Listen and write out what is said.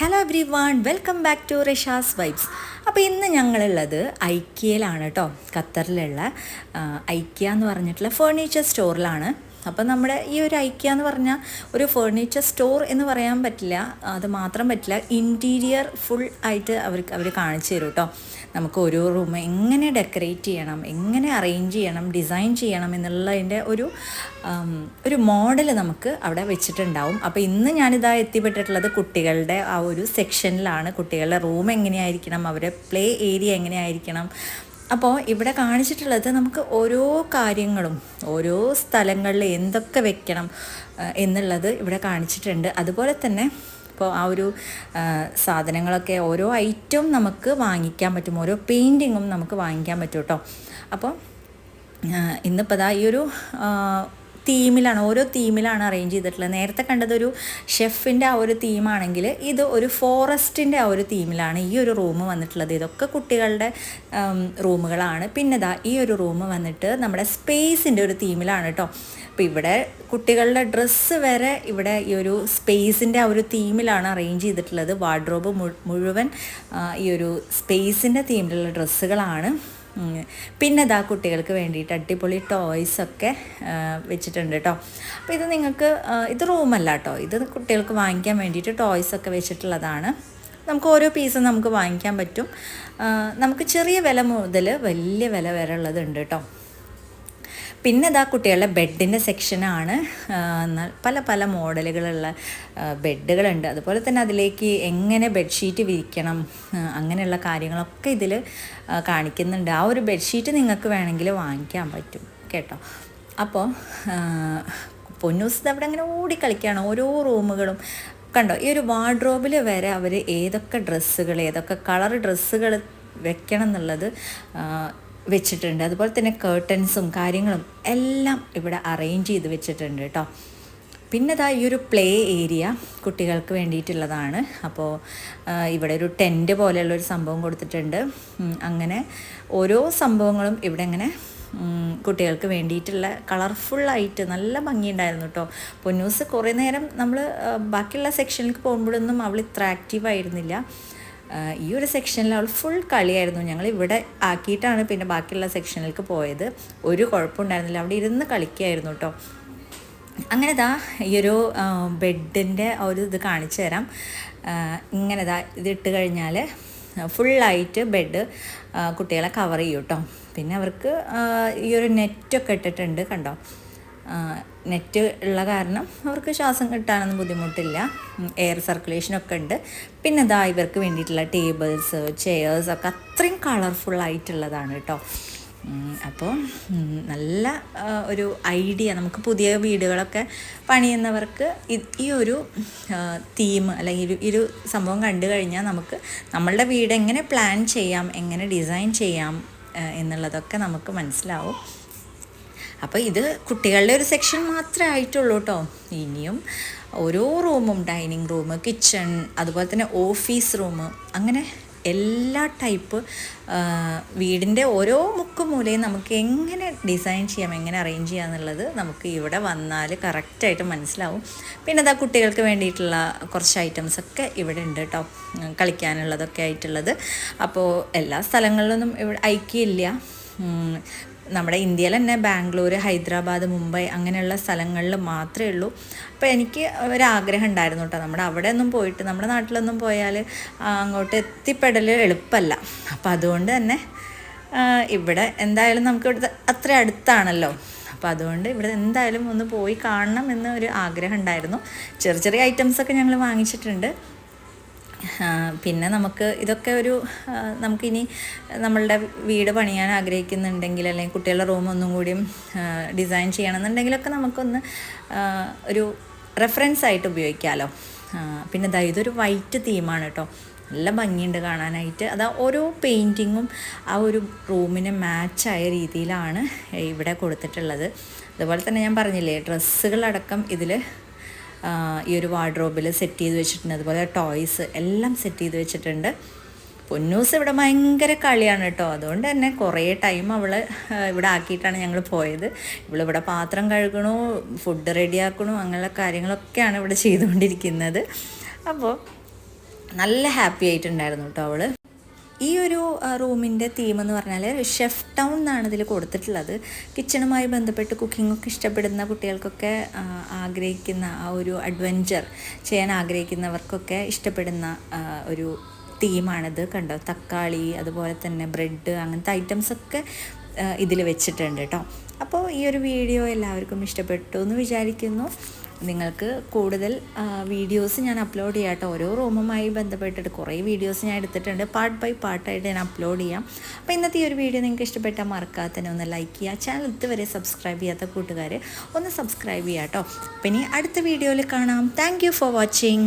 Hello everyone welcome back to Risha's vibes അപ്പോൾ ഇന്ന് ഞങ്ങളുള്ളത് ഐക്യയിലാണ് കേട്ടോ ഖത്തറിലുള്ള ഐക്കിയ എന്ന് പറഞ്ഞിട്ടുള്ള ഫേർണിച്ചർ സ്റ്റോറിലാണ് അപ്പോൾ നമ്മുടെ ഈ ഒരു ഐക്യ എന്ന് പറഞ്ഞാൽ ഒരു ഫേർണിച്ചർ സ്റ്റോർ എന്ന് പറയാൻ പറ്റില്ല. അത് മാത്രം പറ്റില്ല. ഇന്റീരിയർ ഫുൾ ആയിട്ട് അവർ അവർ കാണിച്ചു തരും കേട്ടോ നമുക്ക് ഓരോ റൂം എങ്ങനെ ഡെക്കറേറ്റ് ചെയ്യണം എങ്ങനെ അറേഞ്ച് ചെയ്യണം ഡിസൈൻ ചെയ്യണം എന്നുള്ളതിന്റെ ഒരു ഒരു മോഡൽ നമുക്ക് അവിടെ വെച്ചിട്ടുണ്ടാവും. അപ്പോൾ ഇന്ന് ഞാനിതാ എത്തിപ്പെട്ടിട്ടുള്ളത് കുട്ടികളുടെ ആ ഒരു സെക്ഷനിലാണ് കുട്ടികളുടെ റൂം എങ്ങനെയായിരിക്കണം അവരുടെ പ്ലേ ഏരിയ എങ്ങനെയായിരിക്കണം അപ്പോൾ ഇവിടെ കാണിച്ചിട്ടുള്ളത് നമുക്ക് ഓരോ കാര്യങ്ങളും ഓരോ സ്ഥലങ്ങളിൽ എന്തൊക്കെ വെക്കണം എന്നുള്ളത് ഇവിടെ കാണിച്ചിട്ടുണ്ട്. അതുപോലെ തന്നെ ഇപ്പോൾ ആ ഒരു സാധനങ്ങളൊക്കെ ഓരോ ഐറ്റവും നമുക്ക് വാങ്ങിക്കാൻ പറ്റും ഓരോ പെയിന്റിങ്ങും നമുക്ക് വാങ്ങിക്കാൻ പറ്റും കേട്ടോ. അപ്പോൾ ഇന്നിപ്പോൾ ഈ ഒരു തീമിലാണ് ഓരോ തീമിലാണ് അറേഞ്ച് ചെയ്തിട്ടുള്ളത്. നേരത്തെ കണ്ടതൊരു ഷെഫിന്റെ ആ ഒരു തീമാണെങ്കിൽ ഇത് ഒരു ഫോറസ്റ്റിന്റെ ആ ഒരു തീമിലാണ് ഈ ഒരു റൂം വന്നിട്ടുള്ളത്. ഇതൊക്കെ കുട്ടികളുടെ റൂമുകളാണ് പിന്നെ ദാ ഈ ഒരു റൂം വന്നിട്ട് നമ്മുടെ സ്പേസിന്റെ ഒരു തീമിലാണ് കേട്ടോ അപ്പോൾ ഇവിടെ കുട്ടികളുടെ ഡ്രസ്സ് വരെ ഇവിടെ ഈ ഒരു സ്പേസിന്റെ ആ ഒരു തീമിലാണ് അറേഞ്ച് ചെയ്തിട്ടുള്ളത്. വാർഡ്രോബ് മുഴുവൻ ഈ ഒരു സ്പേസിന്റെ തീമിലുള്ള ഡ്രസ്സുകളാണ്. പിന്നെ ഇതാ കുട്ടികൾക്ക് വേണ്ടിയിട്ട് അടിപൊളി ടോയ്സ് ഒക്കെ വെച്ചിട്ടുണ്ട് കേട്ടോ അപ്പോൾ ഇത് നിങ്ങൾക്ക് ഇത് റൂമല്ല കേട്ടോ ഇത് കുട്ടികൾക്ക് വാങ്ങിക്കാൻ വേണ്ടിയിട്ട് ടോയ്സ് ഒക്കെ വെച്ചിട്ടുള്ളതാണ്. നമുക്ക് ഓരോ പീസും നമുക്ക് വാങ്ങിക്കാൻ പറ്റും. നമുക്ക് ചെറിയ വില മുതൽ വലിയ വില വരെ ഉള്ളതുണ്ട് കേട്ടോ പിന്നെ ഇതാ കുട്ടികളുടെ ബെഡിന്റെ സെക്ഷനാണ് പല പല മോഡലുകളുള്ള ബെഡുകളുണ്ട്. അതുപോലെ തന്നെ അതിലേക്ക് എങ്ങനെ ബെഡ്ഷീറ്റ് വിരിക്കണം അങ്ങനെയുള്ള കാര്യങ്ങളൊക്കെ ഇതിൽ കാണിക്കുന്നുണ്ട്. ആ ഒരു ബെഡ്ഷീറ്റ് നിങ്ങൾക്ക് വേണമെങ്കിൽ വാങ്ങിക്കാൻ പറ്റും കേട്ടോ. അപ്പോൾ പൊന്നൂസ് അവിടെ അങ്ങനെ ഓടിക്കളിക്കുകയാണ് ഓരോ റൂമുകളും കണ്ടോ? ഈ ഒരു വാർഡ്രോബിൽ വരെ അവർ ഏതൊക്കെ ഡ്രസ്സുകൾ ഏതൊക്കെ കളർ ഡ്രസ്സുകൾ വെക്കണം എന്നുള്ളത് വെച്ചിട്ടുണ്ട്. അതുപോലെ തന്നെ കേർട്ടൻസും കാര്യങ്ങളും എല്ലാം ഇവിടെ അറേഞ്ച് ചെയ്ത് വെച്ചിട്ടുണ്ട് കേട്ടോ പിന്നെ ഇതാ ഈ ഒരു പ്ലേ ഏരിയ കുട്ടികൾക്ക് വേണ്ടിയിട്ടുള്ളതാണ്. അപ്പോൾ ഇവിടെ ഒരു ടെന്റ് പോലെയുള്ള ഒരു സംഭവം കൊടുത്തിട്ടുണ്ട്. അങ്ങനെ ഓരോ സംഭവങ്ങളും ഇവിടെ ഇങ്ങനെ കുട്ടികൾക്ക് വേണ്ടിയിട്ടുള്ള കളർഫുള്ളായിട്ട് നല്ല ഭംഗിയുണ്ടായിരുന്നു കേട്ടോ പൊന്നൂസ് കുറേ നേരം നമ്മൾ ബാക്കിയുള്ള സെക്ഷനിലേക്ക് പോകുമ്പോഴൊന്നും അവൾ ഇത്ര ആക്റ്റീവ് ആയിരുന്നില്ല. ഈ ഒരു സെക്ഷനിൽ അവൾ ഫുൾ കളിയായിരുന്നു. ഞങ്ങൾ ഇവിടെ ആക്കിയിട്ടാണ് പിന്നെ ബാക്കിയുള്ള സെക്ഷനിലേക്ക് പോയത്. ഒരു കുഴപ്പമുണ്ടായിരുന്നില്ല. അവിടെ ഇരുന്ന് കളിക്കുകയായിരുന്നു കേട്ടോ അങ്ങനെ ദാ ഈ ഒരു ബെഡിന്റെ ഒരു ഇത് കാണിച്ചു തരാം. ഇങ്ങനെ ദാ ഇത് ഇട്ട് കഴിഞ്ഞാൽ ഫുള്ളായിട്ട് ബെഡ് കുട്ടികളെ കവർ ചെയ്യും കേട്ടോ പിന്നെ അവർക്ക് ഈ ഒരു നെറ്റൊക്കെ ഇട്ടിട്ടുണ്ട് കണ്ടോ? നെറ്റ് ഉള്ള കാരണം അവർക്ക് ശ്വാസം കിട്ടാനൊന്നും ബുദ്ധിമുട്ടില്ല. എയർ സർക്കുലേഷനൊക്കെ ഉണ്ട്. പിന്നെ ഇതാ ഇവർക്ക് വേണ്ടിയിട്ടുള്ള ടേബിൾസ് ചെയേഴ്സ് ഒക്കെ അത്രയും കളർഫുള്ളായിട്ടുള്ളതാണ് കേട്ടോ അപ്പോൾ നല്ല ഒരു ഐഡിയ നമുക്ക് പുതിയ വീടുകളൊക്കെ പണിയുന്നവർക്ക് ഈ ഒരു തീം അല്ലെങ്കിൽ ഈ ഒരു സംഭവം കണ്ടു കഴിഞ്ഞാൽ നമുക്ക് നമ്മളുടെ വീട് എങ്ങനെ പ്ലാൻ ചെയ്യാം എങ്ങനെ ഡിസൈൻ ചെയ്യാം എന്നുള്ളതൊക്കെ നമുക്ക് മനസ്സിലാവും. അപ്പോൾ ഇത് കുട്ടികളുടെ ഒരു സെക്ഷൻ മാത്രമേ ആയിട്ടുള്ളൂ കേട്ടോ ഇനിയും ഓരോ റൂമും ഡൈനിങ് റൂം കിച്ചൺ അതുപോലെ തന്നെ ഓഫീസ് റൂം അങ്ങനെ എല്ലാ ടൈപ്പ് വീടിന്റെ ഓരോ മുക്കും മൂലയും നമുക്ക് എങ്ങനെ ഡിസൈൻ ചെയ്യാം എങ്ങനെ അറേഞ്ച് ചെയ്യാം എന്നുള്ളത് നമുക്ക് ഇവിടെ വന്നാൽ കറക്റ്റായിട്ട് മനസ്സിലാവും. പിന്നെ അതാ കുട്ടികൾക്ക് വേണ്ടിയിട്ടുള്ള കുറച്ച് ഐറ്റംസ് ഒക്കെ ഇവിടെ ഉണ്ട് കേട്ടോ കളിക്കാനുള്ളതൊക്കെ ആയിട്ടുള്ളത്. അപ്പോൾ എല്ലാ സ്ഥലങ്ങളിലൊന്നും ഇവിടെ ഐക്യമില്ല. നമ്മുടെ ഇന്ത്യയിൽ തന്നെ ബാംഗ്ലൂർ ഹൈദരാബാദ് മുംബൈ അങ്ങനെയുള്ള സ്ഥലങ്ങളിൽ മാത്രമേ ഉള്ളൂ. അപ്പോൾ എനിക്ക് ഒരാഗ്രഹം ഉണ്ടായിരുന്നു കേട്ടോ. നമ്മുടെ അവിടെ ഒന്നും പോയിട്ട് നമ്മുടെ നാട്ടിലൊന്നും പോയാൽ അങ്ങോട്ട് എത്തിപ്പെടൽ എളുപ്പമല്ല. അപ്പോൾ അതുകൊണ്ട് തന്നെ ഇവിടെ എന്തായാലും നമുക്ക് ഇവിടുത്തെ അത്ര അടുത്താണല്ലോ. അപ്പോൾ അതുകൊണ്ട് ഇവിടെ എന്തായാലും ഒന്ന് പോയി കാണണം എന്ന് ഒരു ആഗ്രഹം ഉണ്ടായിരുന്നു. ചെറിയ ചെറിയ ഐറ്റംസൊക്കെ ഞങ്ങൾ വാങ്ങിച്ചിട്ടുണ്ട്. പിന്നെ നമുക്ക് ഇതൊക്കെ ഒരു നമുക്കിനി നമ്മളുടെ വീട് പണിയാൻ ആഗ്രഹിക്കുന്നുണ്ടെങ്കിൽ അല്ലെങ്കിൽ കുട്ടികളുടെ റൂം ഒന്നും കൂടിയും ഡിസൈൻ ചെയ്യണമെന്നുണ്ടെങ്കിലൊക്കെ നമുക്കൊന്ന് ഒരു റെഫറൻസ് ആയിട്ട് ഉപയോഗിക്കാമല്ലോ പിന്നെ ദാ ഇതൊരു വൈറ്റ് തീമാണ് കേട്ടോ. നല്ല ഭംഗിയുണ്ട് കാണാനായിട്ട്. അത് ഓരോ പെയിന്റിങ്ങും ആ ഒരു റൂമിന് മാച്ചായ രീതിയിലാണ് ഇവിടെ കൊടുത്തിട്ടുള്ളത്. അതുപോലെ തന്നെ ഞാൻ പറഞ്ഞില്ലേ ഡ്രസ്സുകളടക്കം ഇതിൽ ഈ ഒരു വാർഡ്രോബിൽ സെറ്റ് ചെയ്ത് വെച്ചിട്ടുണ്ട്. അതുപോലെ ടോയ്സ് എല്ലാം സെറ്റ് ചെയ്ത് വെച്ചിട്ടുണ്ട്. പൊന്നൂസ് ഇവിടെ ഭയങ്കര കളിയാണ് കേട്ടോ. അതുകൊണ്ട് തന്നെ കുറേ ടൈം അവൾ ഇവിടെ ആക്കിയിട്ടാണ് ഞങ്ങൾ പോയത്. ഇവളിവിടെ പാത്രം കഴുകണു ഫുഡ് റെഡിയാക്കണു അങ്ങനെയുള്ള കാര്യങ്ങളൊക്കെയാണ് ഇവിടെ ചെയ്തുകൊണ്ടിരിക്കുന്നത്. അപ്പോൾ നല്ല ഹാപ്പി ആയിട്ടുണ്ടായിരുന്നു കേട്ടോ അവൾ ഈ ഒരു റൂമിന്റെ തീം എന്ന് പറഞ്ഞാൽ ഷെഫ് ടൗൺ എന്നാണ് ഇതിൽ കൊടുത്തിട്ടുള്ളത്. കിച്ചണുമായി ബന്ധപ്പെട്ട് കുക്കിംഗ് ഒക്കെ ഇഷ്ടപ്പെടുന്ന കുട്ടികൾക്കൊക്കെ ആഗ്രഹിക്കുന്ന ആ ഒരു അഡ്വഞ്ചർ ചെയ്യാൻ ആഗ്രഹിക്കുന്നവർക്കൊക്കെ ഇഷ്ടപ്പെടുന്ന ഒരു തീമാണിത് കണ്ടോ? തക്കാളി അതുപോലെ തന്നെ ബ്രെഡ് അങ്ങനത്തെ ഐറ്റംസൊക്കെ ഇതിൽ വെച്ചിട്ടുണ്ട് കേട്ടോ അപ്പോൾ ഈ ഒരു വീഡിയോ എല്ലാവർക്കും ഇഷ്ടപ്പെട്ടു എന്ന് വിചാരിക്കുന്നു. നിങ്ങൾക്ക് കൂടുതൽ വീഡിയോസ് ഞാൻ അപ്ലോഡ് ചെയ്യാം കേട്ടോ ഓരോ റൂമുമായി ബന്ധപ്പെട്ടിട്ട് കുറേ വീഡിയോസ് ഞാൻ എടുത്തിട്ടുണ്ട്. പാർട്ട് ബൈ പാർട്ടായിട്ട് ഞാൻ അപ്ലോഡ് ചെയ്യാം. അപ്പോൾ ഇന്നത്തെ ഈ ഒരു വീഡിയോ നിങ്ങൾക്ക് ഇഷ്ടപ്പെട്ടാൽ മറക്കാതെ തന്നെ ഒന്ന് ലൈക്ക് ചെയ്യുക. ചാനൽ ഇതുവരെ സബ്സ്ക്രൈബ് ചെയ്യാത്ത കൂട്ടുകാർ ഒന്ന് സബ്സ്ക്രൈബ് ചെയ്യാം കേട്ടോ അപ്പോൾ ഇനി അടുത്ത വീഡിയോയിൽ കാണാം. Thank for watching